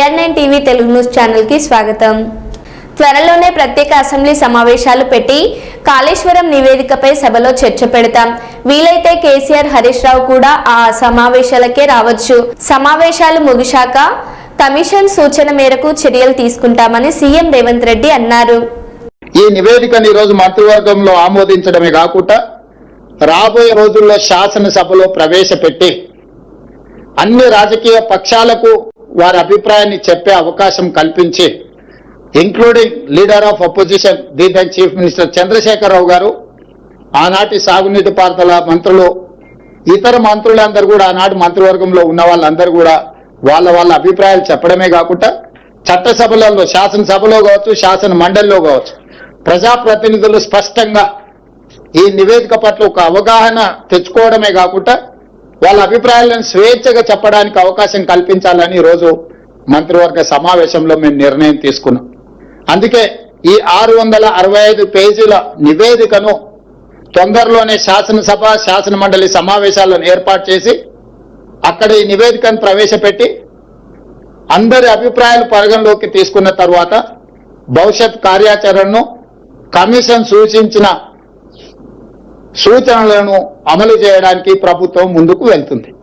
Nine TV Telugu news ఛానల్కి స్వాగతం. త్వరలోనే ప్రత్యేక అసెంబ్లీ సమావేశాలు పెట్టి కాళేశ్వరం నివేదికపై సభలో చర్చ పెడతాం. వీలైతే కేసీఆర్ హరీష్ రావు కూడా ఆ సమావేశాలకే రావచ్చు. సమావేశాలు ముగిశాక కమిషన్ సూచన మేరకు చర్యలు తీసుకుంటామని సీఎం రేవంత్ రెడ్డి అన్నారు. ఈ నివేదికను ఈరోజు మంత్రివర్గంలో ఆమోదించడమే కాకుండా రాబోయే రోజుల్లో శాసనసభలో ప్రవేశపెట్టి అన్ని రాజకీయ పక్షాలకు వారి అభిప్రాయాన్ని చెప్పే అవకాశం కల్పించి ఇంక్లూడింగ్ లీడర్ ఆఫ్ అపోజిషన్ దీని చీఫ్ మినిస్టర్ చంద్రశేఖరరావు గారు ఆనాటి సాగునీటి పారుదల మంత్రులు ఇతర మంత్రులందరూ కూడా ఆనాటి మంత్రివర్గంలో ఉన్న వాళ్ళందరూ కూడా వాళ్ళ వాళ్ళ అభిప్రాయాలు చెప్పడమే కాకుండా చట్టసభలలో శాసనసభలో కావచ్చు శాసన మండలిలో కావచ్చు ప్రజాప్రతినిధులు స్పష్టంగా ఈ నివేదిక పట్ల ఒక అవగాహన తెచ్చుకోవడమే కాకుండా వాళ్ళ అభిప్రాయాలను స్వేచ్ఛగా చెప్పడానికి అవకాశం కల్పించాలని ఈరోజు మంత్రివర్గ సమావేశంలో మేము నిర్ణయం తీసుకున్నాం. అందుకే ఈ ఆరు వందల అరవై ఐదు పేజీల నివేదికను తొందరలోనే శాసనసభ శాసన మండలి సమావేశాలను ఏర్పాటు చేసి అక్కడ ఈ నివేదికను ప్రవేశపెట్టి అందరి అభిప్రాయాలు పరిగణలోకి తీసుకున్న తర్వాత భవిష్యత్ కార్యాచరణను కమిషన్ సూచించిన సూచనలను అమలు చేయడానికి ప్రభుత్వం ముందుకు వెళ్తుంది.